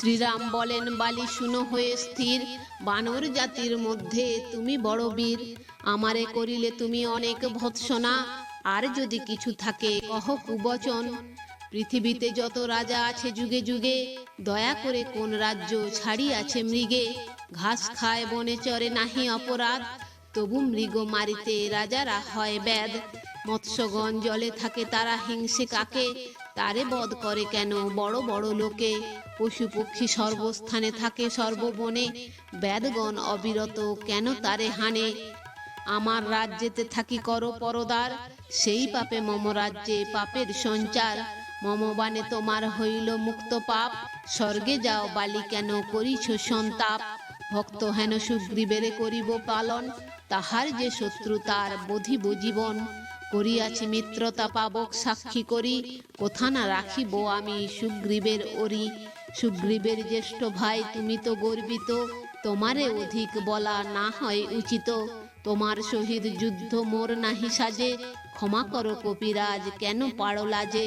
শ্রীরাম বলেন, বালি শুনো হয়ে স্থির। বানর জাতির মধ্যে তুমি বড় বীর। আমারে করিলে তুমি অনেক ভৎসনা। আর যদি কিছু থাকে, কহ কুবচন। পৃথিবীতে যত রাজা আছে যুগে যুগে, দয়া করে কোন রাজ্য ছাড়িয়াছে মৃগে। ঘাস খায়, বনে চরে নাহি অপরাধ। তবু মৃগ মারিতে রাজারা হয় ব্যাদ মৎস্যগণ জলে থাকে, তারা হিংসে কাকে? তারে বধ করে কেন? বড় বড় লোকে পশু পক্ষী সর্বস্থানে থাকে সর্ববনে। বেদগণ অবিরত কেন তারে হানে? আমার রাজ্যেতে থাকি কর পরদার, সেই পাপে মম রাজ্যে পাপের সঞ্চার। মম বানে তোমার হইল মুক্ত পাপ, স্বর্গে যাও বালি কেন করিছ সন্তাপ? ভক্ত হেন সুগ্রীবেরে করিব পালন, তাহার যে শত্রু তার বধিব জীবন। করিয়াছি মিত্রতা পাবক সাক্ষী করি। কোথা না রাখিব আমি সুগ্রীবের ওরি সুগ্রীবের জ্যেষ্ঠ ভাই, তুমি তো গর্বিত। তোমারে অধিক বলা না হয় উচিত। তোমার শহীদ যুদ্ধ মোর নাহি সাজে। ক্ষমা করো কপিরাজ, কেন পাড়ো লাজে?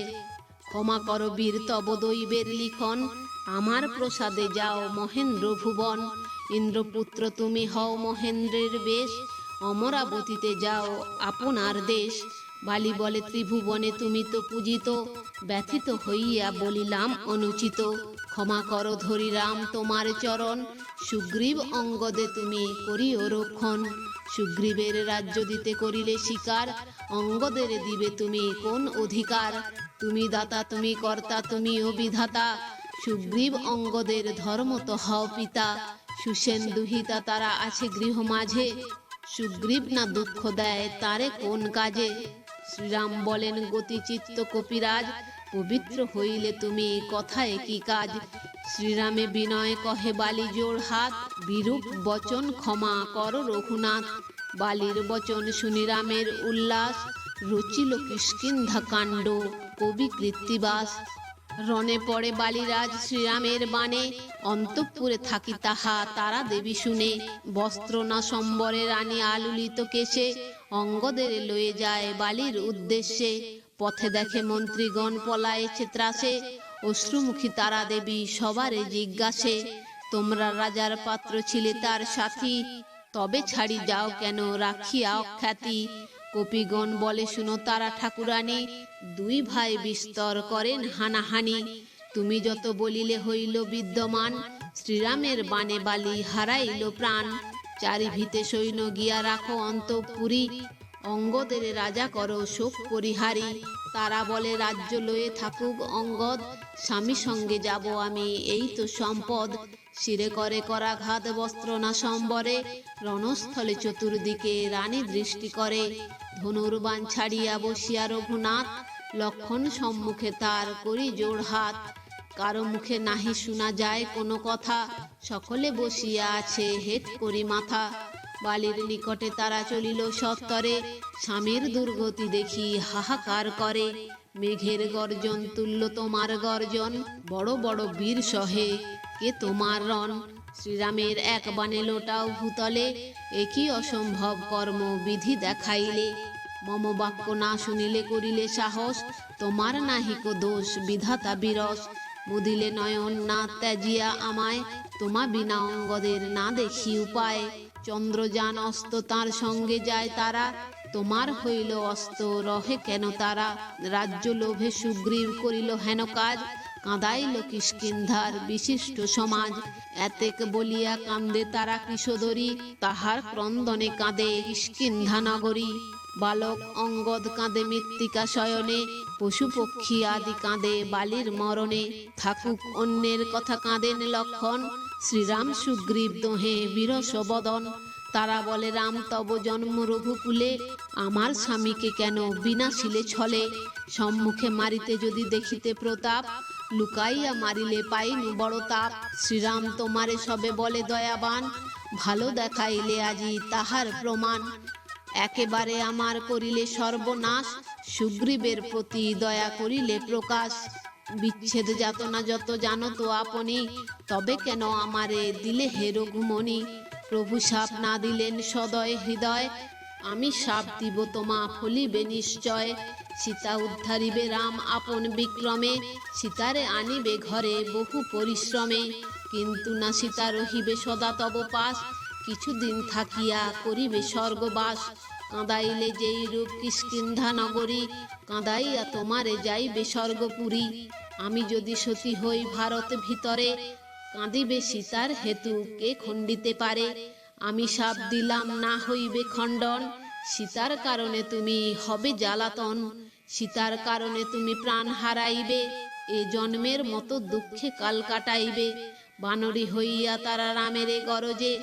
ক্ষমা করো বীর তব দৈবের লিখন। আমার প্রসাদে যাও মহেন্দ্র ভুবন। ইন্দ্রপুত্র, তুমি হও মহেন্দ্রের বেশ। অমরাবতীতে যাও, আপনার দেশ। বালি বলে, ত্রিভুবনে তুমি তো পূজিত। ব্যথিত হইয়া বলিলাম, অনুচিত। ক্ষমা করো ধরিরাম তোমার চরণ। সুগ্রীব অঙ্গদে তুমি করিও রক্ষণ। সুগ্রীবের রাজ্য দিতে করিলে শিকার। অঙ্গদের দিবে তুমি কোন অধিকার? তুমি দাতা, তুমি কর্তা, তুমিও বিধাতা। সুগ্রীব অঙ্গদের ধর্ম তো হও পিতা। সুসেন দুহিতা তারা আছে গৃহ মাঝে। সুগ্রীব না দুঃখ দেয়, তারে কোন কাজে? শ্রীরাম বলেন, গতিচিত্ত কপিরাজ, পবিত্র হইলে তুমি কথায় কি কাজ? শ্রীরামে বিনয় কহে, বালি জোড় হাত, বিরূপ বচন ক্ষমা কর রঘুনাথ। বালির বচন শুনি রামের উল্লাস, রচিল কিষ্কিন্ধা কাণ্ড কবি কৃত্তিবাস। রণে পড়ে বালিরাজ শ্রীরামের বাণে, অন্তঃপুরে থাকি তাহা তারা দেবী শুনে। বস্ত্র না সম্বরে রানী আলুলিত কেশে, অঙ্গদের লয়ে যায় বালির উদ্দেশ্যে। পথে দেখে মন্ত্রীগণ পলায়েছে ত্রাসে, অশ্রুমুখী তারা দেবী সবারে জিজ্ঞাসে, তোমরা রাজার পাত্র ছিলে তার সাথী, তবে ছাড়ি যাও কেন রাখিয়া অখ্যাতি কপিগণ বলে, শুনো তারা ঠাকুরানী, দুই ভাই বিস্তর করেন হানাহানি। তুমি যত বলিলে হইল বিদ্যমান, শ্রীরামের বানে বালি হারাইল প্রাণ। চারি ভিতে সৈন্য গিয়া রাখো অন্তপুরী, অঙ্গদের রাজা করো শোক পরিহারি। তারা বলে, রাজ্য লয়ে থাকুক অঙ্গদ, স্বামী সঙ্গে যাব আমি, এই তো সম্পদ। শিরে করে করাঘাত বস্ত্র না সম্বরে রণস্থলে চতুর্দিকে রানী দৃষ্টি করে। ধনুর্বাণ ছাড়িয়া বসিয়া রঘুনাথ, লক্ষণ সম্মুখে তার করি জোর হাত। কারও মুখে নাহি শোনা যায় কোনো কথা, সকলে বসিয়া আছে হেট করি মাথা। বালির নিকটে তারা চলিল সত্তরে। স্বামীর দুর্গতি দেখি হাহাকার করে। মেঘের গর্জন তুল্য তোমার গর্জন। বড় বড় বীর সহে, কে তোমার রণ? শ্রীরামের এক বানে লোটাও ভূতলে একই অসম্ভব কর্ম বিধি দেখাইলে? মম বাক্য না শুনিলে করিলে সাহস, তোমার নাহিক দোষ, বিধাতা বিরস। মুদিলে নয়ন না ত্যাজিয়া আমায়, তোমা বিনা অঙ্গদের না দেখি উপায়। চন্দ্রযান অস্ত, তার সঙ্গে যায় তারা। তোমার হইল অস্ত, রহে কেন তারা? রাজ্য লোভে সুগ্রীব করিল হেন কাজ। কাঁদাইল কিষ্কিন্ধার বিশিষ্ট সমাজ। এতেক বলিয়া কান্দে তারা কৃষদরি। তাহার ক্রন্দনে কাঁদে কিষ্কিন্ধা নগরী। বালক অঙ্গদ কাঁদে মৃত্তিকা শয়নে। পশু পক্ষী আদি কাঁদে বালির মরণে। থাকুক অন্যের কথা কাঁদেন লক্ষণ। শ্রীরাম সুগ্রীব দোহে বিরস বদন তারা বলে, রাম, তব জন্ম রঘুকুলে। আমার স্বামীকে কেন বিনা শিলে ছলে? সম্মুখে মারিতে যদি দেখিতে প্রতাপ, লুকাইয়া মারিলে পাইনু বড় তাপ। শ্রীরাম তোমারে সবে বলে, দয়াবান, ভালো দেখাইলে আজি তাহার প্রমাণ। একেবারে আমার করিলে সর্বনাশ, সুগ্রীবের প্রতি দয়া করিলে প্রকাশ। বিচ্ছেদ যাতনা যত জানো তো আপনি, তবে কেন আমারে দিলে হে রঘুমণি? প্রভু সাপ না দিলেন সদয় হৃদয়, আমি সাপ দিব তোমা ফলিবে নিশ্চয়। সীতা উদ্ধারিবে রাম আপন বিক্রমে, সীতারে আনিবে ঘরে বহু পরিশ্রমে। কিন্তু না সীতা রহিবে সদা তব পাশ, কিছুদিন থাকিয়া করিবে স্বর্গবাস। কাঁদাইলে যেই রূপ কিষ্কিন্ধা নগরী কাঁদাইয়া তোমারে যাইবে স্বর্গপুরী আমি যদি সতী হই ভারত ভিতরে, কাঁদিবে সীতার হেতু কে খণ্ডিতে পারে? আমি সাপ দিলাম না হইবে খণ্ডন, সীতার কারণে তুমি হবে জ্বালাতন। সীতার কারণে তুমি প্রাণ হারাইবে, এ জন্মের মতো দুঃখে কাল কাটাইবে। বানরী হইয়া তারা রামের গরজে,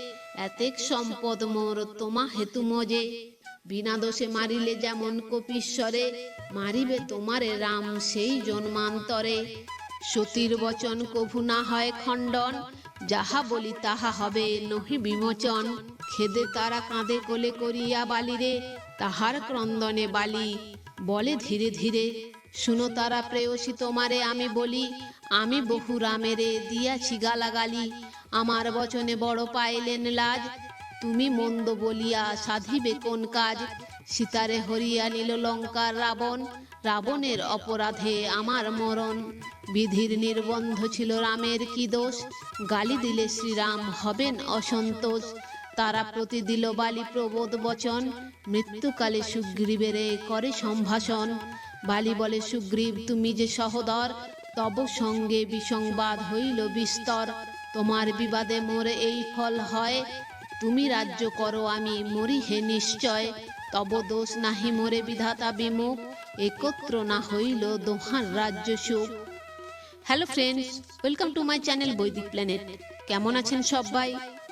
এতেক সম্পদ মোর তোমা হেতু মজে। বিনা দোষে মারিলে যেমন কপিশ্বরে, মারিবে তোমারে রাম সেই জন্মান্তরে। সতীর বচন কভু না হয় খণ্ডন, যাহা বলি তাহা হবে নহি বিমোচন। খেদে তারা কাঁদে কোলে করিয়া বালিরে, তাহার ক্রন্দনে বালি বলে ধীরে ধীরে। শুনো তারা প্রেয়সী তোমারে, আমি বলি, আমি বহু রামেরে দিয়াছি গালাগালি। আমার বচনে বড় পাইলেন লাজ তুমি মন্দ বলিয়া সাধিবে কোন কাজ? সীতারে হরিয়া নিল লঙ্কার রাবণ, রাবণের অপরাধে আমার মরণ। বিধির নির্বন্ধ ছিল রামের কি দোষ? গালি দিলে শ্রীরাম হবেন অসন্তোষ। তারা প্রতি দিল বালি প্রবোধ বচন। মৃত্যুকালে সুগ্রীবেরে করে সম্ভাষণ। বালি বলে, সুগ্রীব, তুমি যে সহদর, তব সঙ্গে বিসংবাদ হইল বিস্তর। তোমার বিবাদে মোরে এই ফল হয় তুমি রাজ্য করো, আমি মরি হে নিশ্চয়। তব দোষ নাহি মোরে, বিধাতা বিমুখ। একত্র না হইল দোহার রাজ্য সুখ। Hello friends welcome to my channel Vedic planet কেমন আছেন সবাই?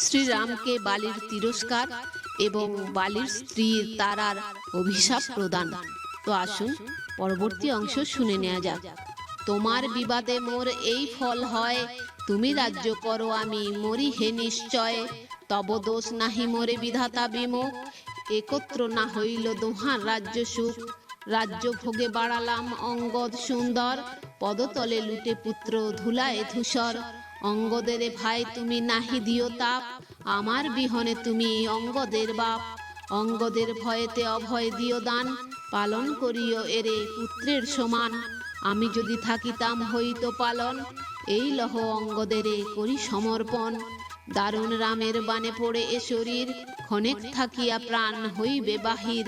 শ্রীরামকে বালির তিরস্কার এবং বালির স্ত্রীর তারার অভিশাপ প্রদান। তো আসুন, পরবর্তী অংশ শুনে নেওয়া যাক। তোমার বিবাদে মোর এই ফল হয়, তুমি রাজ্য করো আমি, মরি হে নিশ্চয়। তব দোষ নাহি মোরে বিধাতা বিমুখ, একত্র না হইল দোহার রাজ্য সুখ। রাজ্য ভোগে বাড়ালাম অঙ্গদ সুন্দর, পদতলে লুটে পুত্র ধুলায় ধূসর। অঙ্গদের ভাই তুমি নাহি দিও তাপ, আমার বিহনে তুমি অঙ্গদের বাপ। অঙ্গদের ভয়েতে অভয় দিও দান, পালন করিও এরে পুত্রের সমান। আমি যদি থাকিতাম হইত পালন, এই লহ অঙ্গদেরে করি সমর্পণ। দারুণ রামের বানে পড়ে এ শরীর, ক্ষণেক থাকিয়া প্রাণ হইবে বাহির।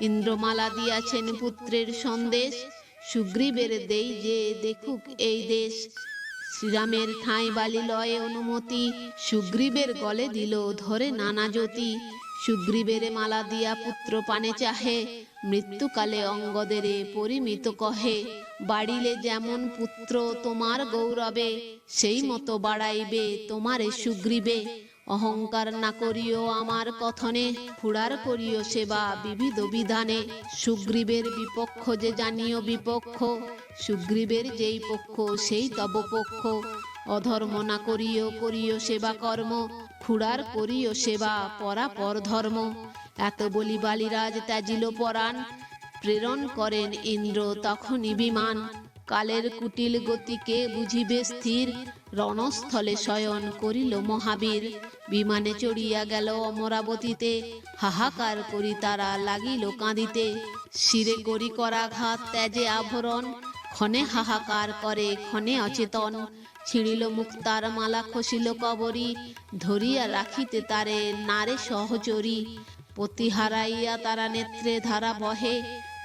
ইন্দ্রমালা দিয়াছেন পুত্রের সন্দেশ, সুগ্রীবের দেই যে দেখুক এই দেশ। শ্রীরামের ঠাঁই বালি লয়ে অনুমতি। সুগ্রীবের গলে দিল ধরে নানা জ্যোতি। সুগ্রীবের মালা দিয়া পুত্র পানে চাহে। মৃত্যুকালে অঙ্গদেরে পরিমিত কহে, বাড়িলে যেমন পুত্র তোমার গৌরবে, সেই মতো বাড়াইবে তোমারে সুগ্রীবে। অহংকার না করিও আমার কথনে ফুড়ার করিও সেবা বিবিধ বিধানে। সুগ্রীবের বিপক্ষ যে জানিও বিপক্ষ, সুগ্রীবের যেই পক্ষ সেই তব পক্ষ। অধর্ম না করিও করিও সেবা কর্ম ফুড়ার করিও সেবা পরাপর ধর্ম। এত বলি বালিরাজ ত্যাজিল পরাণ, প্রেরণ করেন ইন্দ্র তখনই বিমান। কালের কুটিল গতিকে বুঝিবে স্থির রণস্থলে শয়ন করিল মহাবীর। বিমানে চড়িয়া গেল অমরাবতীতে। হাহাকার করি তারা লাগিল কাঁদিতে। শিরে করি করাঘাত, ত্যাজে আভরণ। ক্ষণে হাহাকার করে, ক্ষণে অচেতন। ছিঁড়িল মুক্তার মালা, খসিল কবরী। ধরিয়া রাখিতে তারে নারে সহচরী। পতি হারাইয়া তারা নেত্রে ধারা বহে।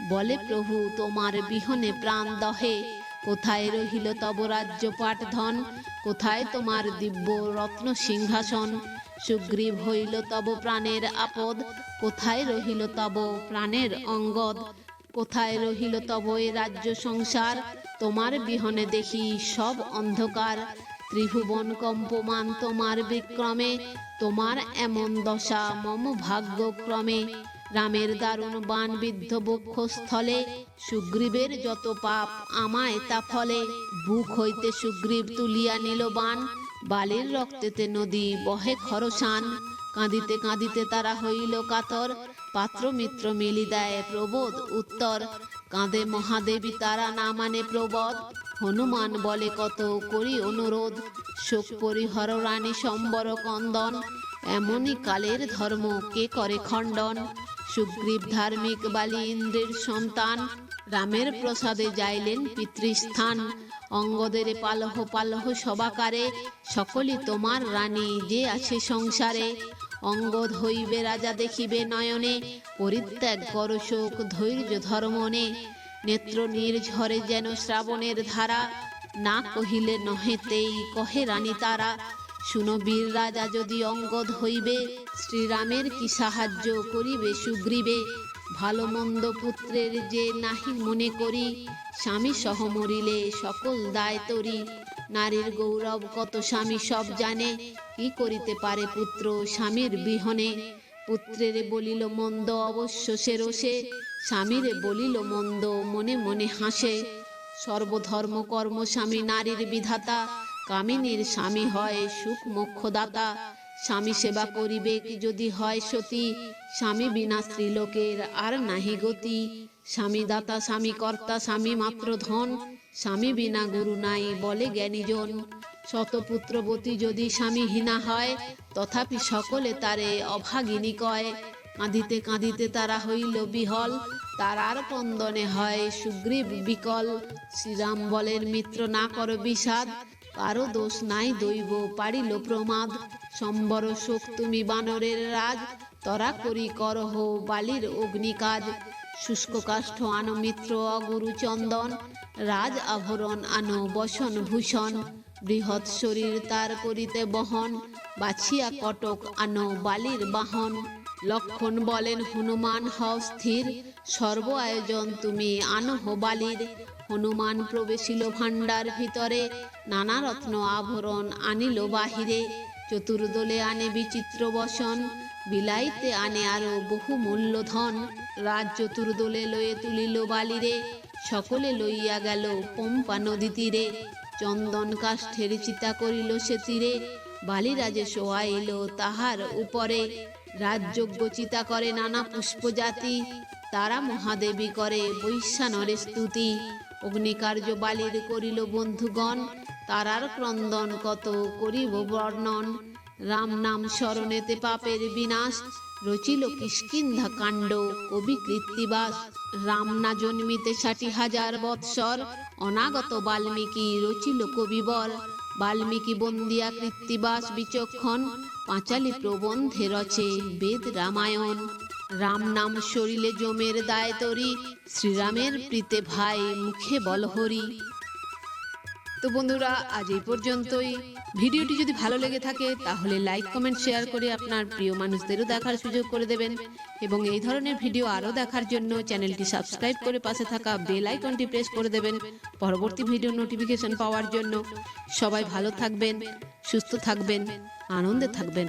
বলে প্রভু, তোমার বিহনে প্রাণ দহে। কোথায় রহিল তব রাজ্য পাঠ ধন? কোথায় তোমার দিব্য রত্ন সিংহাসন? সুগ্রীব হইল তব প্রাণের আপদ। কোথায় রহিল তব প্রাণের অঙ্গদ? কোথায় রহিল তব এ রাজ্য সংসার? তোমার বিহনে দেখি সব অন্ধকার। ত্রিভুবন কম্পমান তোমার বিক্রমে। তোমার এমন দশা মম ভাগ্যক্রমে। রামের দারুণ বান বিদ্ধ বক্ষস্থলে সুগ্রীবের যত পাপ আমায় তা ফলে বুক হইতে সুগ্রীব তুলিয়া নিল বান। বালির রক্তেতে নদী বহে খরসান। কাঁদিতে কাঁদিতে তারা হইল কাতর। পাত্র মিত্র মিলি দেয় প্রবোধ উত্তর। কাঁদে মহাদেবী তারা না মানে প্রবোধ। হনুমান বলে কত করি অনুরোধ। শোক পরিহর রানী সম্বর কন্দন। এমনই কালের ধর্ম কে করে খণ্ডন? সুগ্রীব ধার্মিক বালি ইন্দ্রের সন্তান রামের প্রসাদে যাইলেন পিতৃস্থান। অঙ্গদের পালহ পালহ সবাকারে সকলই তোমার রানী যে আছে সংসারে। অঙ্গদ হইবে রাজা দেখিবে নয়নে, পরিত্যাগ কর শোক ধৈর্য ধর্মনে নেত্র নির্ঝরে যেন শ্রাবণের ধারা, না কহিলে নহেতেই কহে রানী তারা। শুনো বীর রাজা যদি অঙ্গদ হইবে, শ্রীরামের কি সাহায্য করিবে সুগ্রীবে? ভালো মন্দ পুত্রের যে নাহি মনে করি, স্বামী সহ মরিলে সকল দায় তরি। নারীর গৌরব কত স্বামী সব জানে, কি করিতে পারে পুত্র স্বামীর বিহনে? পুত্রের বলিল, মন্দ অবশ্য সে রোষে স্বামীরে বলিল, মন্দ মনে মনে হাসে। সর্বধর্ম কর্ম স্বামী নারীর বিধাতা কামিনীর স্বামী হয় সুখ মোক্ষদাতা। স্বামী সেবা করিবে কি যদি হয় সতী। স্বামী বিনা স্ত্রীলোকের আর নাহি গতি। স্বামী দাতা, স্বামী কর্তা, স্বামী মাত্র ধন। স্বামী বিনা গুরু নাই বলে জ্ঞানীজন শতপুত্রবতী যদি স্বামী হীনা হয়, তথাপি সকলে তারে অভাগিনী কয়। কাঁদিতে কাঁদিতে তারা হইল বিহল। তার আর কন্দনে হয় সুগ্রীব বিকল। শ্রীরাম বলেন, মিত্র না কর বিষাদ। কারও দোষ নাই দৈব, পারিল প্রমাদ। সম্বর শোক তুমি বানরের রাজ, তরা করি করহ বালির অগ্নিকাজ। শুষ্ক কাষ্ঠ আনো মিত্র অগুরু চন্দন, রাজ আভরণ আনো বসন ভূষণ। বৃহৎ শরীর তার করিতে বহন, বাছিয়া কটক আনো বালির বাহন। লক্ষণ বলেন, হনুমান, হও স্থির। সর্ব আয়োজন তুমি আনহ বালির। হনুমান প্রবেশিল ভাণ্ডার ভিতরে, নানা রত্ন আভরণ আনিল বাহিরে। চতুর্দলে আনে বিচিত্র বসন, বিলাইতে আনে আরও বহু মূল্যধন। রাজ চতুর্দলে লয়ে তুলিল বালিরে, সকলে লইয়া গেল পম্পা নদী তীরে। চন্দন কাষ্ঠের চিতা করিল সে তীরে বালিরাজে শোয়াইল তাহার উপরে। রাজযোগ্য চিতা করে নানা পুষ্পজাতি, তারা মহাদেবী করে বৈশ্যানরে স্তুতি। অগ্নিকার্য বালির করিল বন্ধুগণ, তারার ক্রন্দন কত করিব বর্ণন। রাম নাম স্মরণেতে পাপের বিনাশ, রচিল কিষ্কিন্ধা কাণ্ড, কবি কৃত্তিবাস। রাম না জন্মিতে ষাটি হাজার বৎসর, অনাগত বাল্মীকি রচিল কবিবর বাল্মীকি বন্দিয়া কৃত্তিবাস বিচক্ষণ, পাঁচালী প্রবন্ধে রচে বেদ রামায়ণ। রাম নাম শরীরে জমের দায় তরি, শ্রীরামের প্রীতে ভাই মুখে বল হরি। তো বন্ধুরা, আজ এই পর্যন্তই। ভিডিওটি যদি ভালো লেগে থাকে, তাহলে লাইক কমেন্ট শেয়ার করে আপনার প্রিয় মানুষদেরও দেখার সুযোগ করে দেবেন। এবং এই ধরনের ভিডিও আরও দেখার জন্য চ্যানেলটি সাবস্ক্রাইব করে পাশে থাকা বেল আইকনটি প্রেস করে দেবেন পরবর্তী ভিডিও নোটিফিকেশন পাওয়ার জন্য। সবাই ভালো থাকবেন, সুস্থ থাকবেন, আনন্দে থাকবেন।